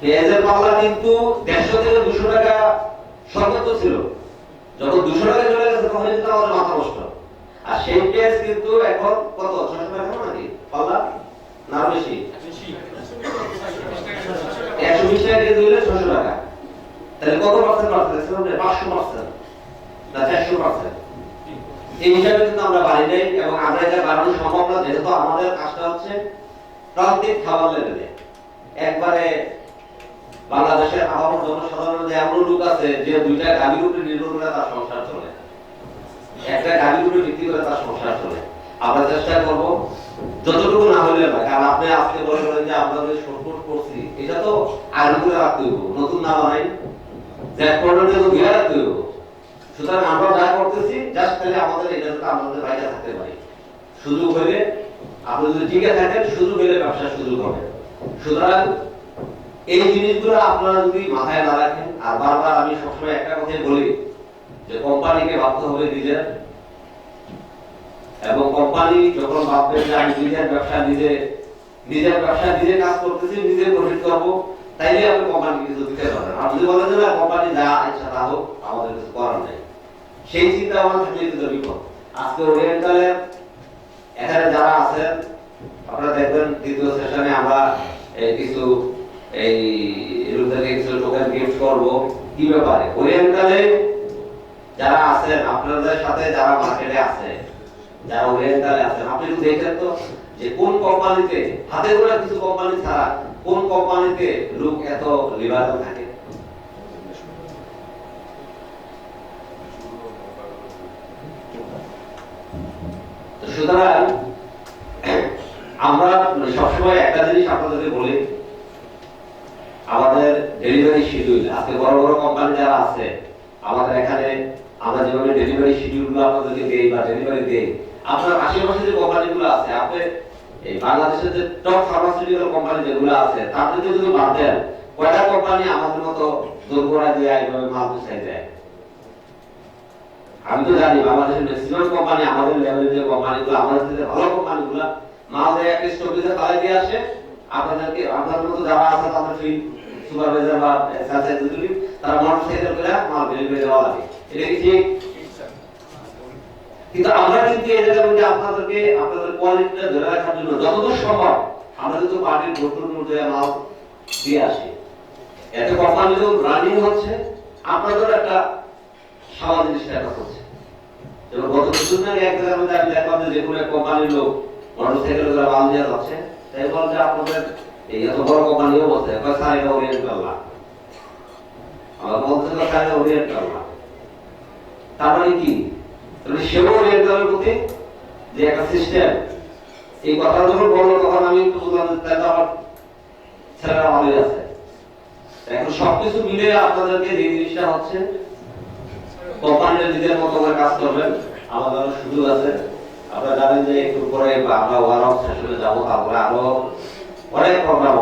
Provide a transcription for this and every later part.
পেঁয়াজের পাল্লা কিন্তু দেড়শো থেকে দুশো টাকা সর্বোচ্চ ছিল। যখন দুশো টাকা চলে গেছে, তখন কিন্তু আমাদের মাথা নষ্ট। আর সেই পেঁয়াজ কিন্তু এখন কত? ছশো টাকা নাকি? পাল্লা? না, বেশি? একশো বিশ টাকা কেজি হলে ছশো টাকা। তাহলে কত পার্সেন্ট পার্সেন্ট পাঁচশো পার্সেন্ট না চারশো পার্সেন্ট এই হিসাবে কিন্তু আমরা বাড়ি নেই এবং আমরা এটা বাড়ানো সম্ভব না, যেহেতু আমাদের কাজটা হচ্ছে প্রান্তিক খাবার লেভেলে। একবারে বাংলাদেশের আবহাওয়ার জনসাধারণের এমন লোক আছে যে দুইটা গাড়ির উপরে নির্ভর করে তার সংসার চলে। একটা গাড়ির উপরে ভিত্তি করে তার সংসার চলে। আমরা চেষ্টা করব যতটুকু না হলে না, কারণ আপনি আজকে বলে যে আপনাদের সংকট করছি, এটা তো আগে করে রাখতে হইব, নতুন না বানাই। যে করোনা তো বিয়ে রাখতে হইব। সুতরাং আমরা যা করতেছি জাস্ট তাহলে আমাদের এটা যাতে আমাদের বাইরে থাকতে পারি। সুযোগ হলে আপনি যদি টিকে থাকেন সুযোগ হলে ব্যবসা সুযোগ হবে। সুতরাং এই জিনিসগুলো আপনারা যদি মাথায় না রাখেন, আর বারবার আমি সবসময় একটা কথাই বলি যে কোম্পানিকে ভাবতে হবে নিজের। এবং কোম্পানি যখন ভাববে যে আমি নিজের ব্যবসা নিজে, নিজের ব্যবসা নিজে কাজ করতেছি, নিজে প্রফিট করব, তাইলে আপনি কোম্পানি কিছু দিতে পারেন আর যদি বলেন যে না, কোম্পানি যা ইচ্ছা তা হোক, আমাদের কিছু করার নেই। সেই চিন্তা আমার থাকলে কিন্তু বিপদ। আজকে ওরিয়েন্টালের এখানে যারা আছেন, আপনারা দেখবেন দ্বিতীয় সেশনে আমরা কিছু এই কিছু টোকেন গিফট করব। কি ব্যাপারে? ওরিয়েন্টালে যারা আছেন, আপনাদের সাথে যারা মার্কেটে আছে, যারা ওরিয়েন্টালে আছেন, আপনি একটু দেখেন তো যে কোন কোম্পানিতে, হাতে গোনা কিছু কোম্পানি ছাড়া কোন কোম্পানিতে লোক এত লিবারেল থাকে? সুতরাং আমরা মানে সবসময় একটা জিনিস আপনাদেরকে বলি আমাদের ডেলিভারি শিডিউল আজকে বড় বড় কোম্পানি যারা আছে, আমাদের এখানে আমরা যেভাবে ডেলিভারি শিডিউলগুলো আপনাদেরকে দেই বা ডেলিভারি দেই, আপনার আশেপাশে যে কোম্পানিগুলো আছে, আপনি এই বাংলাদেশের যে টপ ফার্মাসিউটিক্যাল কোম্পানি যেগুলো আছে, তাদেরকে যদি বাদ দেন, কয়টা কোম্পানি আমাদের মতো দোরগোড়া দিয়ে এইভাবে মাল গুছাই দেয়? আমি তো জানি বাংলাদেশের ম্যাক্সিমাম কোম্পানি আমাদের লেভেলের যে কোম্পানিগুলো আমাদের ভালো কোম্পানিগুলো মাল দেয় একটা স্টপেজে ফালাই দিয়ে আসে আপনাদেরকে আপনাদের মতো যারা আছে, তাদের ফিল্ড সুপারভাইজার বা সার্চ এক্সিকিউটিভ তারা মোটরসাইকেল করে মাল ডেলিভারি দেওয়া লাগে। এটা কি ঠিক? কিন্তু আমরা কিন্তু এই জায়গার মধ্যে আপনাদেরকে, আপনাদের কোয়ালিটিটা ধরে রাখার জন্য যতদূর সম্ভব আমরা কিন্তু পার্টির ভোটর অনুযায়ী মাল দিয়ে আসি। এতে কোম্পানি যখন রানিং হচ্ছে আপনাদের একটা সামাজিক স্ট্যাটাস হচ্ছে। যেমন গত কিছুদিন আগে এক জায়গার মধ্যে আমি দেখলাম যে কোনো এক কোম্পানির লোক মোটরসাইকেল করে মাল দিয়ে যাচ্ছে। তাই বল যে আপনাদের এই এত বড় কোম্পানিও বলছে কয় স্যার এটা ওরিয়েন্ট আমার বলতে স্যার এটা ওরিয়েন্ট করলাম। তার মানে কি? তাহলে ওরিয়েন্টালের প্রতি যে একটা সিস্টেম এই কথা যখন বলল, তখন আমি একটু বুঝলাম তাহলে তো আমার ছেলেরা ভালোই আছে। এখন সবকিছু মিলে আপনাদেরকে যে জিনিসটা হচ্ছে কোম্পানির নিজের মতো কাজ করবেন আমাদের সুযোগ আছে। আপনারা জানেন যে একটু পরে আমরা অফ সেশনে যাব, তারপরে আরও অনেক প্রোগ্রাম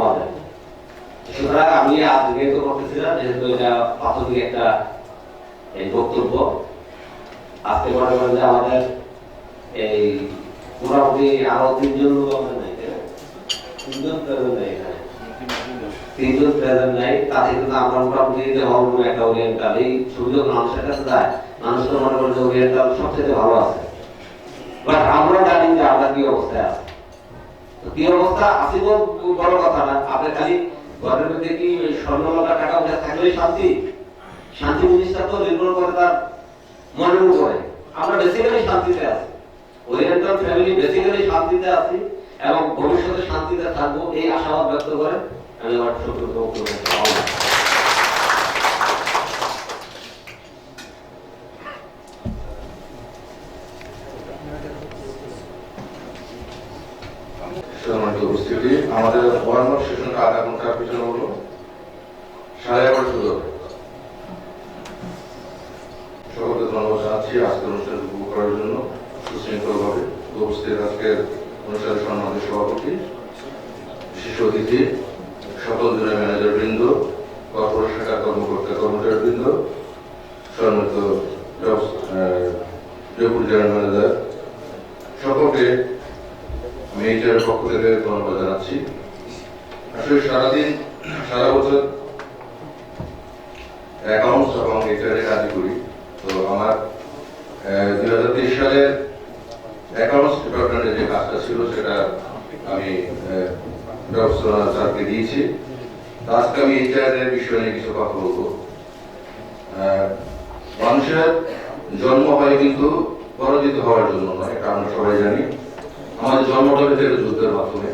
সুতরাং আমি করতেছিলাম, যেহেতু এটা প্রাথমিক একটা এই বক্তব্য। আজকে মনে করেন যে আমাদের এই মোটামুটি আরও তিনজন লোক আমাদের তিনজন প্রেজেন্ট এখানে। তিনজন প্রেজেন্ট নাই তাতে কিন্তু আমরা মোটামুটি যে হরমোন একটা ওরিয়েন্টাল এই যখন মানুষের কাছে যায়। মানুষ তো মনে করে যে ওরিয়েন্টাল সবচেয়ে ভালো আছে। বাট আমরা জানি যে আমরা কি অবস্থায় আছি। তো কি অবস্থা? আছে বল, বড় কথা না। আপনি খালি ঘরের মধ্যে কি ওই স্বর্ণ টাকা পয়সা থাকলেই শান্তি? শান্তি জিনিসটা তো নির্ভর করে তার মনের উপরে। আমরা বেসিক্যালি শান্তিতে আছি। ওরিয়েন্টাল ফ্যামিলি বেসিক্যালি শান্তিতে আছি এবং ভবিষ্যতে শান্তিতে থাকব, এই আশাবাদ ব্যক্ত করে আমি আমার ছোট্ট বক্তব্য শেষ করলাম। সম্মানিত উপস্থিতি আমাদের ওয়ার্মার সেশনটা আধা ঘণ্টার পিছনে হলো। সাড়ে এগারো শুরু সকলকে ধন্যবাদ জানাচ্ছি আজকের অনুষ্ঠান উপভোগ করার জন্য। সুশৃঙ্খলভাবে উপস্থিত আজকের অনুষ্ঠানের সম্মানিত সভাপতি বিশিষ্ট অতিথি, সকল জনের ম্যানেজার বৃন্দ কর্পোরেট শাখা কর্মকর্তা কর্মচারী বৃন্দ সম্মানিত ডেপুটি জেনারেল ম্যানেজার, সকলকে মেয়েটার পক্ষ থেকে ধন্যবাদ জানাচ্ছি। আসলে সারাদিন সারা বছর অ্যাকাউন্টস এবং কাজ করি। তো আমার দুই হাজার তেইশ সালের অ্যাকাউন্টস যে কাজটা ছিল সেটা আমি আহ, ব্যবস্থা স্যারকে দিয়েছি। আজকে আমি এইচআর বিষয় নিয়ে কিছু কথা বলব। মানুষের জন্ম হয় কিন্তু পরাজিত হওয়ার জন্য নয় এটা আমরা সবাই জানি। আমাদের জন্মটা হয়েছে যুদ্ধের মাধ্যমে।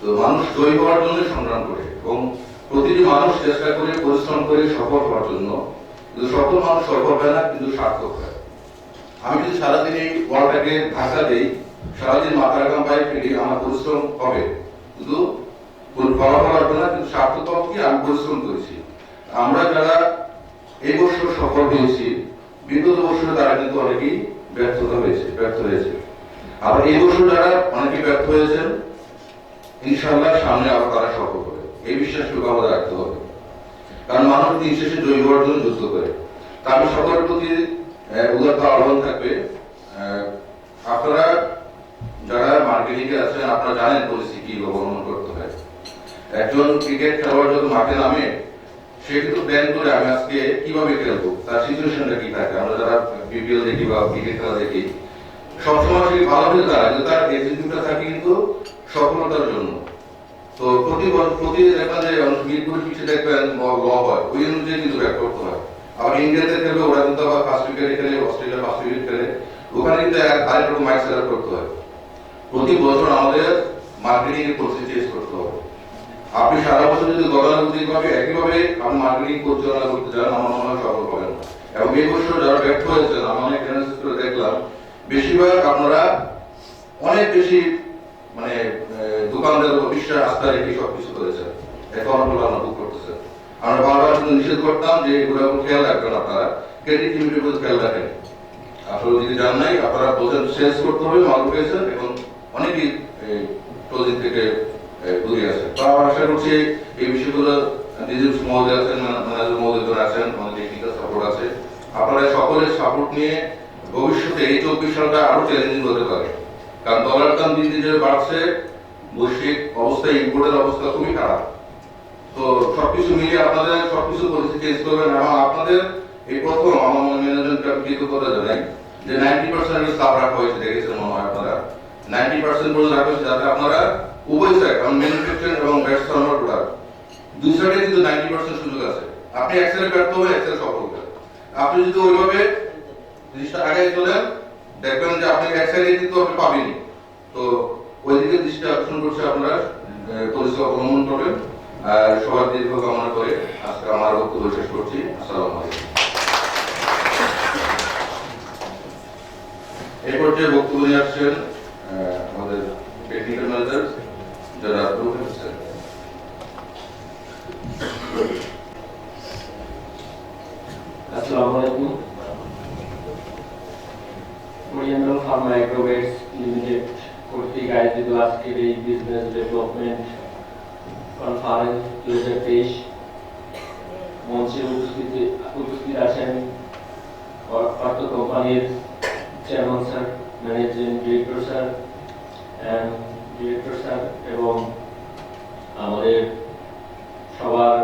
তো মানুষ জয়ী হওয়ার জন্য সংগ্রাম করে এবং প্রতিটি মানুষ চেষ্টা করে, পরিশ্রম করে সফল হওয়ার জন্য। কিন্তু সকল মানুষ সফল হয় না, কিন্তু সার্থক হয়। আমি যদি সারাদিন এই ওয়ার্ল্ডটাকে ধাক্কা দিই, সারাদিন মাথার ঘাম পায়ে ফেলি, আমার পরিশ্রম হবে। কিন্তু কোন ফলাফল আসবে না, কিন্তু সার্থক হবে কি? আমি পরিশ্রম করেছি। আমরা যারা এই বছর সফল হয়েছি, বিগত বছরে তারা কিন্তু অনেকেই ব্যর্থতা হয়েছে, ব্যর্থ হয়েছে। আবার এই বছর যারা অনেকে ব্যর্থ হয়েছেন, ইনশাআল্লাহ সামনে আবার তারা সফল হবে। এই বিশ্বাসটুকু আমাদের রাখতে হবে। কারণ মানুষ দিন শেষে হওয়ার জন্য যুদ্ধ করে তা আমি সকলের প্রতি উদারতা আহ্বান থাকবে। আপনারা যারা মার্কেটিং এ আছেন, আপনারা জানেন পরিস্থিতি কি অবলম্বন করতে হয়। একজন ক্রিকেট খেলোয়াড় যখন মাঠে নামে, সে কিন্তু প্ল্যান করে আমি আজকে কীভাবে খেলব, তার সিচুয়েশনটা কি থাকে? আমরা যারা বিপিএল দেখি বা ক্রিকেট খেলা দেখি সবসময় সে ভালো দাঁড়ায় কিন্তু তার এক্সিকিউটটা থাকে কিন্তু সফলতার জন্য। তো প্রতি প্রতি দেখবেন যে মিরপুরের পিছিয়ে দেখবেন ল হয়। ওই অনুযায়ী কিন্তু ব্যাক করতে হয়। আবার ইন্ডিয়াতে খেলবে, ওরা কিন্তু আবার ফার্স্ট উইকেটে খেলে, অস্ট্রেলিয়া ফার্স্ট উইকেট খেলে। ওখানে কিন্তু আরেক রকম মাইন্ড সেট করতে হয়। প্রতি বছর আমাদের মার্কেটিং এর পরিস্থিতি চেঞ্জ করতে হবে। আপনি সারা বছর যদি গতানুগতিক ভাবে একইভাবে আপনি মার্কেটিং পরিচালনা করতে চান, আমার মনে হয় সফল হবেন না। এবং এই বছর যারা ব্যর্থ হয়েছেন আমি অনেক অ্যানালিসিস দেখলাম বেশিরভাগ আপনারা অনেক বেশি মানে দোকানদার বিশ্বাস আস্থা রেখে সবকিছু করেছেন এখন আমরা বুক করতেছেন আমরা বারবার কিন্তু নিষেধ করতাম যে এগুলো খেয়াল রাখবেন আপনারা। ক্রেডিট লিমিটের উপর খেয়াল রাখেন। আপনারা যদি জান নাই, আপনারা বোঝেন সেলস করতে হবে, মাল পেয়েছেন এবং অনেকেই ক্লোজিং থেকে দূরে আছে। তো আমরা আশা করছি এই বিষয়গুলো নিজের মহোদয় আছেন, ম্যানেজার মহোদয় আছেন আমাদের টেকনিক্যাল সাপোর্ট আছে। আপনারা সকলের সাপোর্ট নিয়ে ভবিষ্যতে এই চব্বিশ সালটা আরও চ্যালেঞ্জিং হতে পারে। কারণ ডলার দাম দিন দিন বাড়ছে, বৈশ্বিক অবস্থা ইম্পোর্টের অবস্থা খুবই খারাপ। তো সবকিছু মিলিয়ে আপনাদের সবকিছু চেঞ্জ করবেন। এবং আপনাদের এই প্রথম, আমার জানাই যে নাইনটি পার্সেন্ট স্টাফ রাখা হয়েছে, দেখেছেন মনে হয় আপনারা? নাইনটি পার্সেন্ট পর্যন্ত রাখা হয়েছে, যাতে আপনারা উভয় সাইড কারণ ম্যানুফ্যাকচারিং এবং ব্যাটস ফার্মার প্রোডাক্ট দুই সাইডে কিন্তু নাইনটি পার্সেন্ট সুযোগ আছে। আপনি এক্সেলে ব্যর্থ হবে এক্সেল সফল আপনি যদি ওইভাবে জিনিসটা আগে চলেন দেখবেন যে আপনি এক সাইডে কিন্তু আপনি পাবেনই তো ওইদিকে দৃষ্টি আকর্ষণ করছে আপনারা পরিষেবা অবলম্বন করবেন। আর সবার দীর্ঘ কামনা করে আজকে আমার বক্তব্য শেষ করছি। আসসালামু আলাইকুম। এই পর্যায়ে বক্তব্য নিয়ে আসছেন আমাদের টেকনিক্যাল ম্যানেজার যারা হোসেন আসসালামু আলাইকুম। ওরিয়েন্টাল ফার্মা অ্যাগ্রোভেটস লিমিটেড কর্তৃক আয়োজিত আজকের এই বিজনেস ডেভেলপমেন্ট কনফারেন্স দুই হাজার তেইশ মঞ্চে উপস্থিত উপস্থিত আছেন অর্থ কোম্পানির chairman sir managing director sir director sir এবং আমাদের সবার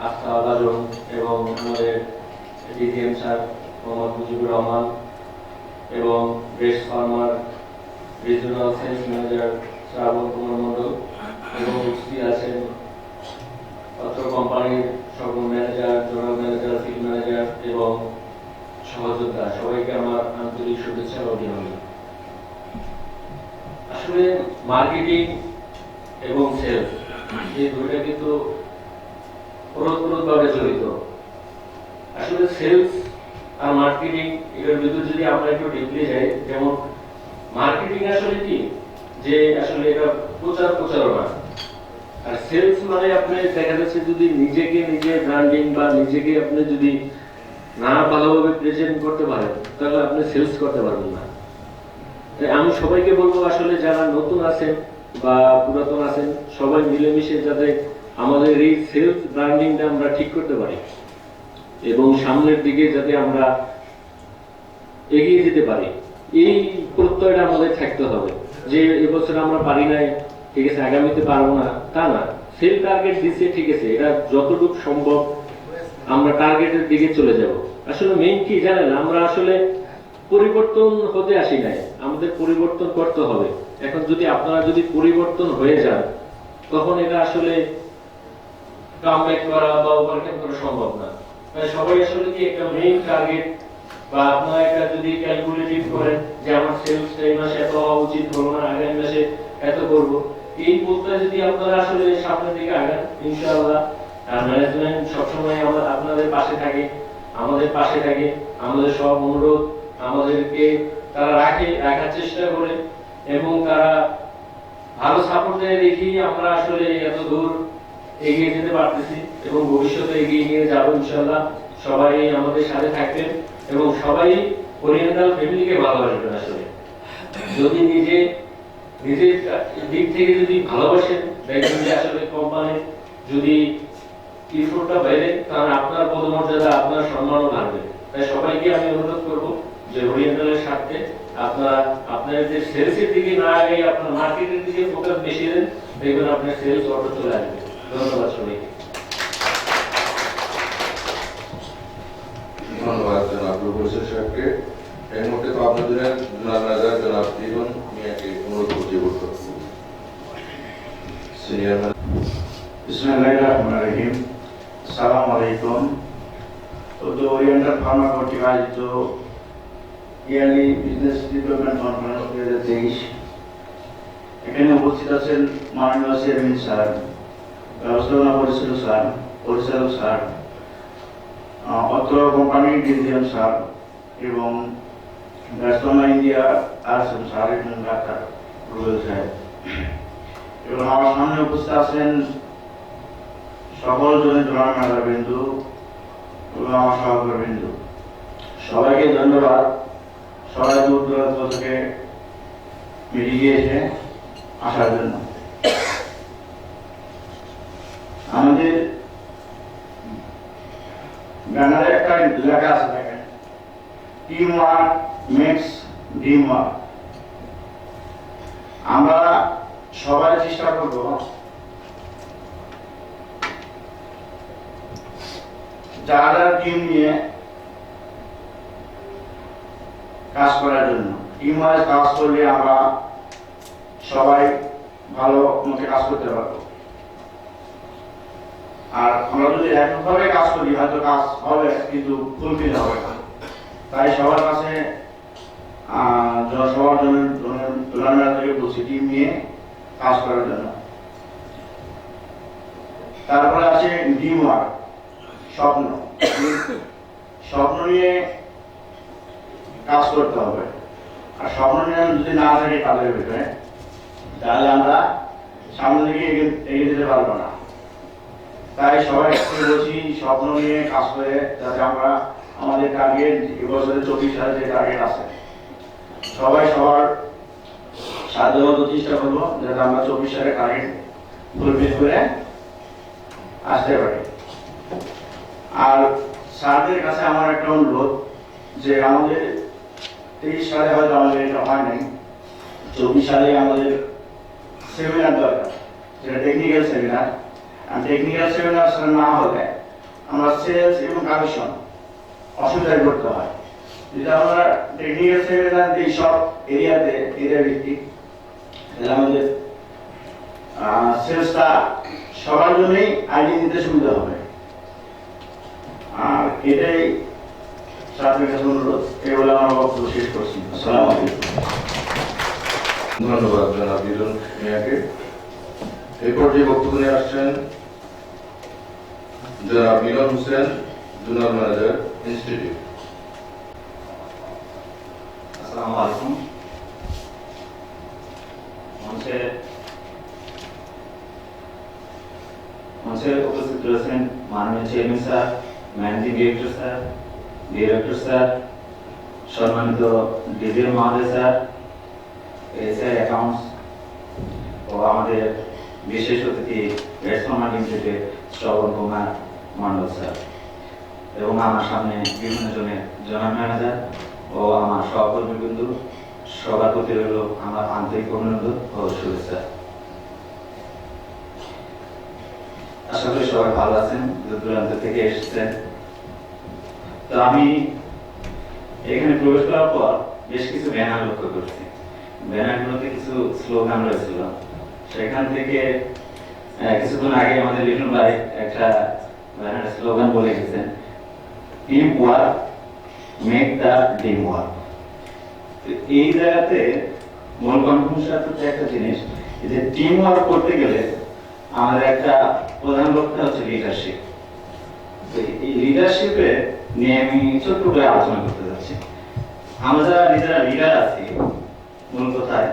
আস্থা ভাজন এবং আমাদের ডিজিএম স্যার মোহাম্মদ মুজিবুর রহমান এবং ব্রেস্ট farmer regional sales manager Srabon Kumar Mondal এবং উপস্থিত আছেন অত্র কোম্পানির সকল manager zonal manager field manager এবং সহযোদ্ধা। সবাইকে আমার আন্তরিক শুভেচ্ছা ও অভিনন্দন। আসলে মার্কেটিং এবং সেলস এই দুইটা কিন্তু ওতপ্রোতভাবে জড়িত। আসলে সেলস আর মার্কেটিং ভিতর যদি আমরা একটু যাই, যেমন মার্কেটিং আসলে কি? যে আসলে এটা প্রচার প্রচারণা। আর সেলস মানে আপনি দেখা যাচ্ছে যদি নিজেকে নিজে ব্র্যান্ডিং বা নিজেকে আপনি যদি না ভালোভাবে প্রেজেন্ট করতে পারেন, তাহলে আপনি সেলস করতে পারবেন না। আমি সবাইকে বলব আসলে যারা নতুন আছেন বা পুরাতন আছেন, সবাই মিলেমিশে যাতে আমাদের এই সেলস ব্র্যান্ডিংটা আমরা ঠিক করতে পারি। এবং সামনের দিকে যাতে আমরা এগিয়ে যেতে পারি। এই প্রত্যয়টা আমাদের থাকতে হবে। যে এবছর আমরা পারি নাই, ঠিক আছে, আগামীতে পারব না, তা না। সেল টার্গেট দিছে, ঠিক আছে, এটা যতটুকু সম্ভব আমরা টার্গেটের দিকে চলে যাব। আসলে মেইন কি জানেন, আমরা আসলে পরিবর্তন হতে আসি নাই। আমাদের পরিবর্তন করতে হবে। এখন যদি আপনারা যদি পরিবর্তন হয়ে যান, তখন এটা আসলে কামব্যাক করা বা ওভারকাম করা সম্ভব না। সবাই আসলে কি একটা মেইন টার্গেট বা আপনারা একটা যদি ক্যালকুলেটিভ করেন যে আমার সেলস এই মাসে এত হওয়া উচিত হলো না আগামী মাসে এত করব, এই পথটা যদি আপনারা আসলে সামনের দিকে আগান, ইনশাআল্লাহ ম্যানেজমেন্ট সবসময় আমার আপনাদের পাশে থাকে, আমাদের পাশে থাকে, আমাদের সব অনুরোধ আমাদেরকে তারা রাখে, রাখার চেষ্টা করে, এবং তারা ভালো সাপোর্ট দেয় আমরা আসলে এত দূর এগিয়ে যেতে পারতেছি। এবং ভবিষ্যতে এগিয়ে নিয়ে যাব ইনশাআল্লাহ। সবাই আমাদের সাথে থাকবেন এবং সবাই ওরিয়েন্টাল ফ্যামিলিকে ভালোবাসবেন আসলে। যদি নিজে, নিজের দিক থেকে যদি ভালোবাসেন দেখবেন যে আসলে কোম্পানি যদি ইফোর্টটা বেড়ে তাহলে আপনার পদমর্যাদা, আপনার সম্মানও বাড়বে। তাই সবাইকে আমি অনুরোধ করব যে ওরিয়েন্টালের সাথে আপনারা আপনার যে সেলসের দিকে না আগে আপনার মার্কেটের দিকে ফোকাস বেশি দেন, দেখবেন আপনার সেলস অটো চলে আসবে। ধন্যবাদ সবাইকে। জনাব রুবুল সাহেবকে এই মুহূর্তে তো আপনাদের জনাব নাজার জনাব জীবন মিয়াকে অনুরোধ করছি বলতে সিনিয়র बिस्मिल्लाहिर्रहमानिर्रहीम अस्सलाम वालेकुम तो जो ओरिएंटल फार्मा कॉर्टिक आयोजित जो ইয়ারলি বিজনেস ডেভেলপমেন্ট কনফারেন্স দুই হাজার তেইশ এখানে উপস্থিত আছেন মাননীয় চেয়ারম্যান স্যার ব্যবস্থাপনা পরিচালক স্যার পরিচালক স্যার আহ, অত্র কোম্পানির ডিভিশন স্যার এবং ব্যবস্থাপনা ইন্ডিয়া স্যার এবং ডাক্তার রুবেল সাহেব এবং আমার সামনে উপস্থিত আছেন সকল জনের জোড়া মেলা বিন্দু এবং আমার সহকার বিন্দু। সবাইকে ধন্যবাদ। সবাই দূর দূরান্ত থেকে মিলিয়ে গিয়েছে আসার জন্য। আমাদের ব্যানারে একটা লেখা আছে টিম মেক্স ড্রিম ওয়ার্ক আমরা সবাই চেষ্টা করব। টিম নিয়ে কাজ করার জন্য টিম ওয়াইজ কাজ করলে আমরা সবাই ভালো মতো কাজ করতে পারব। আর আমরা যদি একভাবে কাজ করি, হয়তো কাজ হবে, কিন্তু ফুলফিল হবে না। তাই সবার কাছে সবার জন্য থেকে বলছি টিম নিয়ে কাজ করার জন্য। তারপরে আছে স্বপ্ন। স্বপ্ন নিয়ে কাজ করতে হবে। আর স্বপ্ন নিয়ে যদি না থাকে কাজের ভিতরে, তাহলে আমরা সামনের দিকে এগিয়ে যেতে পারব না। তাই সবাই বলছি স্বপ্ন নিয়ে কাজ করে, যাতে আমরা আমাদের টার্গেট এবছরে চব্বিশ সালে যে টার্গেট আছে, সবাই সবার সাধ্যমতো চেষ্টা করব যাতে আমরা চব্বিশ সালে টার্গেট ফুলফিল করে আসতে পারি। আর স্যারদের কাছে আমার একটা অনুরোধ যে আমাদের তেইশ সালে হয়তো আমাদের এটা হয় নাই, চব্বিশ সালে আমাদের সেমিনার দরকার, যেটা টেকনিক্যাল সেমিনার আর টেকনিক্যাল সেমিনার না হলে আমরা সেলস এবং কমিশন অসুবিধায় পড়তে হয়। যদি আমরা টেকনিক্যাল দিই সব এরিয়াতে এরিয়া ভিত্তিক। আমাদের সেলসটা সবার জন্যই আইডি নিতে সুবিধা হবে। আর এটাই কাছে অনুরোধ। বলে আমার বক্তব্য শেষ করছি। আসসালামু আলাইকুম। ধন্যবাদ জনাব বিজন মিয়াকে। এই পর্যায়ে বক্তব্য নিয়ে আসছেন জনাব Milon Hossain zonal manager institute আসসালামু আলাইকুম মঞ্চে মঞ্চে উপস্থিত রয়েছেন মাননীয় chairman sir managing director sir director sir সম্মানিত ডিজিএম মহোদয় স্যার এসআই অ্যাকাউন্টস ও আমাদের বিশেষ অতিথি রেসমা লিমিটেডের শ্রবণ কুমার মন্ডল স্যার এবং আমার সামনে বিভিন্ন জনের জনাব ম্যানেজার ও আমার সহকর্মী বিন্দু, সবার প্রতি রইল আমার আন্তরিক অভিনন্দন ও শুভেচ্ছা। আশা করি সবাই ভালো আছেন দূর দূরান্ত থেকে এসেছেন। তো আমি এখানে প্রবেশ করার পর বেশ কিছু ব্যানার লক্ষ্য করছি। ব্যানারগুলোতে কিছু স্লোগান রয়েছিল। সেখান থেকে কিছুক্ষণ আগে আমাদের লিটন ভাই একটা ব্যানার স্লোগান বলে গেছেন। Work make the team work এই জায়গাতে মূল কনফিউশন হচ্ছে একটা জিনিস যে টিম ওয়ার্ক করতে গেলে আমাদের একটা প্রধান লক্ষ্য হচ্ছে লিডারশিপ এই লিডারশিপে নিয়ে আমি ছোট্ট করে আলোচনা করতে যাচ্ছি। আমরা যারা নিজেরা লিডার আছি, মূল কথায়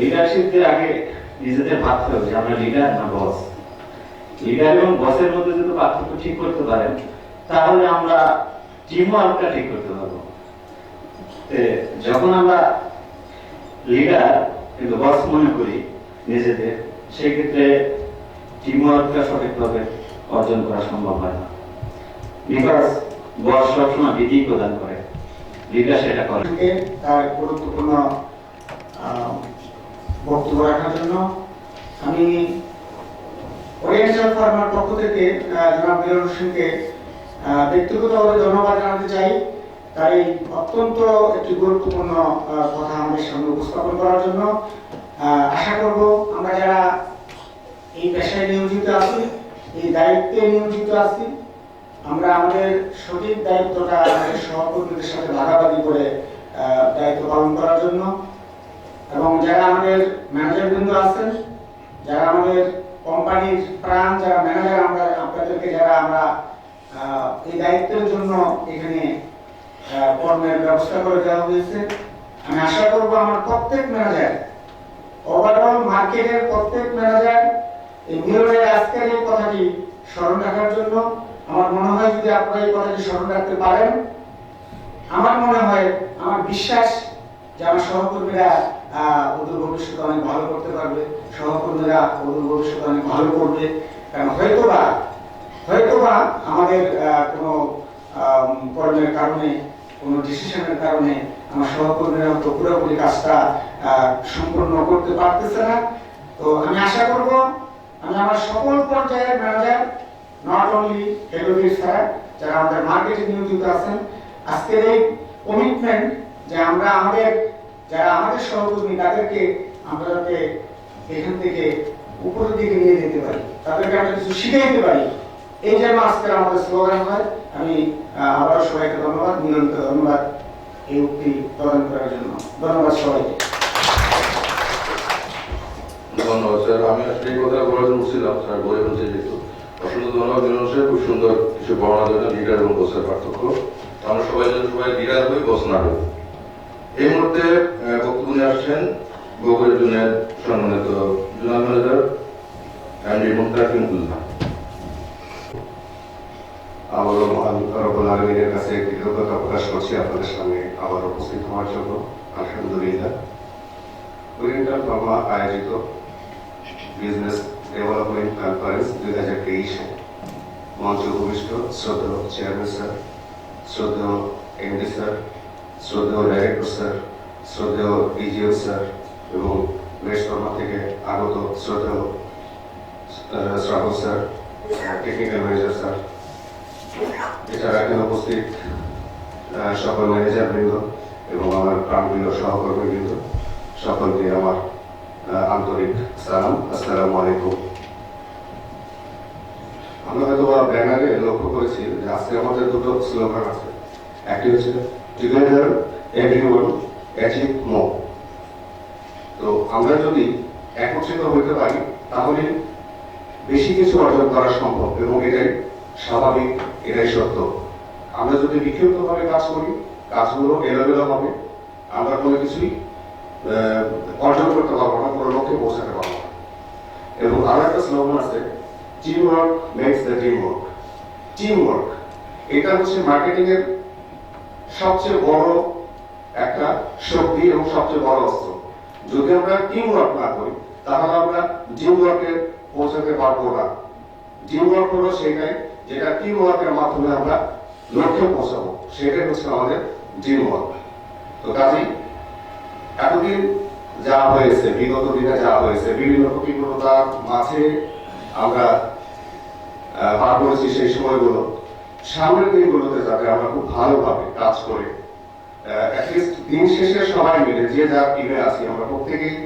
লিডারশিপের আগে নিজেদের ভাবতে হবে যে আমরা লিডার না বস লিডার এবং বসের মধ্যে যদি পার্থক্য ঠিক করতে পারেন তাহলে আমরা টিম ওয়ার্কটা ঠিক করতে পারব। যখন আমরা লিডার কিন্তু বস মনে করি নিজেদের, সেক্ষেত্রে টিম ওয়ার্কটা সঠিকভাবে অর্জন করা সম্ভব হয় না। বিকজ বস সবসময় বিধি প্রদান করে লিডার সেটা করে। তার গুরুত্বপূর্ণ বক্তব্য রাখার জন্য আমি ওরিয়েন্টাল ফার্মার পক্ষ থেকে জনাব হোসেনকে ব্যক্তিগতভাবে ধন্যবাদ জানাতে চাই। তার এই অত্যন্ত একটি গুরুত্বপূর্ণ কথা আমাদের সামনে উপস্থাপন করার জন্য। আশা করব আমরা যারা এই পেশায় নিয়োজিত আছি, এই দায়িত্বে নিয়োজিত আছি, আমরা আমাদের সঠিক দায়িত্বটা আমাদের সহকর্মীদের সাথে ভাগাভাগি করে দায়িত্ব পালন করার জন্য। এবং যারা আমাদের ম্যানেজার বৃন্দ আছেন, যারা আমাদের কোম্পানির প্রাণ, যারা ম্যানেজার আমরা আপনাদেরকে, যারা আমরা এই দায়িত্বের জন্য এখানে কর্মের ব্যবস্থা করে দেওয়া হয়েছে। আমি আশা করব আমার প্রত্যেক ম্যানেজার ওভারঅল মার্কেটের প্রত্যেক ম্যানেজার এই মিররের আজকের এই কথাটি স্মরণ রাখার জন্য আমার মনে হয় যদি আপনারা এই কথাটি স্মরণ রাখতে পারেন, আমার মনে হয়, আমার বিশ্বাস যে আমার সহকর্মীরা অদূর ভবিষ্যতে অনেক ভালো করতে পারবে, সহকর্মীরা অদূর ভবিষ্যতে অনেক ভালো করবে। কারণ হয়তোবা হয়তোবা আমাদের কোনো কর্মের কারণে, কোনো ডিসিশনের কারণে আমার সহকর্মীরা তো পুরোপুরি কাজটা সম্পূর্ণ করতে পারতেছে না। তো আমি আশা করব, আমি আমার সকল পর্যায়ের ম্যানেজার নট অনলি হেলোভির স্যার যারা আমাদের মার্কেটে নিয়োজিত আছেন, আজকের এই কমিটমেন্ট যে আমরা আমাদের, যারা আমাদের সহকর্মী, তাদেরকে আমরা যাতে এখান থেকে উপরের দিকে নিয়ে যেতে পারি, তাদেরকে আমরা কিছু শিখাইতে পারি। এই যেন আজকের আমাদের স্লোগান হয়, আমি সবাইকে ধন্যবাদ মিলনকে ধন্যবাদ, এই উক্তি প্রদান করার জন্য। ধন্যবাদ সবাইকে। আমি জন্য খুব সুন্দর কিছু পার্থক্য। আমরা সবাই সবাই হই বক্তব্য সম্মানিত আবারও মহান রব্বুল আলমীর কাছে কৃতজ্ঞতা প্রকাশ করছি আপনাদের সামনে আবার উপস্থিত হওয়ার জন্য। আলহামদুলিল্লাহ। ওরিয়েন্টাল ফার্মা আয়োজিত বিজনেস ডেভেলপমেন্ট কনফারেন্স দুই হাজার তেইশে মঞ্চ ভূমিষ্ঠ শ্রদ্ধেয় চেয়ারম্যান স্যার, শ্রদ্ধেয় এমডি স্যার, শ্রদ্ধেয় ডাইরেক্টর স্যার, শ্রদ্ধেয় ডিজিও স্যার এবং বেশ ফার্মা থেকে আগত শ্রদ্ধেয় Srabon sir technical manager sir এছাড়া এখানে উপস্থিত সকল ম্যানেজার বৃন্দ এবং আমার প্রাণপ্রিয় সহকর্মী বৃন্দ সকলকে আমার আন্তরিক সালাম, আসসালামু আলাইকুম। আমরা হয়তো ব্যানারে লক্ষ্য করেছি যে আজকে আমাদের দুটো স্লোগান আছে। একটি হচ্ছে টুগেদার এভরিওয়ান অ্যাচিভ মোর তো আমরা যদি একত্রিত হইতে পারি, তাহলে বেশি কিছু অর্জন করা সম্ভব এবং এটাই স্বাভাবিক এটাই সত্য। আমরা যদি বিক্ষিপ্তভাবে কাজ করি, কাজগুলো এলোমেলো হবে। আমরা কোনো কিছুই অর্জন করতে পারব না, কোনো লক্ষ্যে পৌঁছাতে পারব না। এবং আরও একটা স্লোগান আছে team work makes the team work team work এটা হচ্ছে মার্কেটিং এর সবচেয়ে বড় একটা শক্তি এবং সবচেয়ে বড় অস্ত্র। যদি আমরা টিম ওয়ার্ক না করি, তাহলে আমরা টিম ওয়ার্কে পৌঁছাতে পারব না। টিম ওয়ার্ক হলো সেটাই যেটা টিম ওয়ার্কের মাধ্যমে আমরা লক্ষ্যে পৌঁছাবো, সেটাই হচ্ছে আমাদের টিম ওয়ার্ক তো কাজেই এতদিন যা হয়েছে, বিগত দিনে যা হয়েছে, বিভিন্ন প্রতিকূলতার মাঝে আমরা পার করেছি সেই সময়গুলো। সামনের দিনগুলোতে যাতে আমরা খুব ভালোভাবে কাজ করে দিন শেষে সবাই মিলে, যে যার টিমে আছি, আমরা প্রত্যেকেই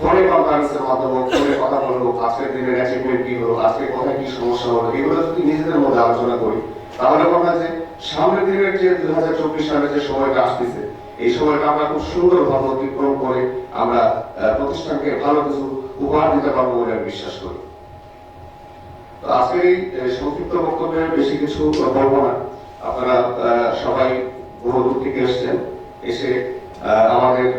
ফোনে কনফারেন্সের মাধ্যমে ফোনে কথা বলব, আজকের দিনের অ্যাচিভমেন্ট কি হলো আজকে কোথায় কি সমস্যা হলো, এগুলো যদি নিজেদের মধ্যে আলোচনা করি, তাহলে হয় যে সামনের দিনের যে দুই হাজার চব্বিশ সালে যে সময়টা আসতেছে, এই সময়টা আমরা খুব সুন্দরভাবে অতিক্রম করে আমরা প্রতিষ্ঠানকে ভালো কিছু উপহার দিতে পারব বলে আমি বিশ্বাস করি। আজকের এই সংক্ষিপ্ত বক্তব্যে বেশি কিছু বলব না। আপনারা সবাই বহু দূর থেকে এসছেন, এসে আমাদের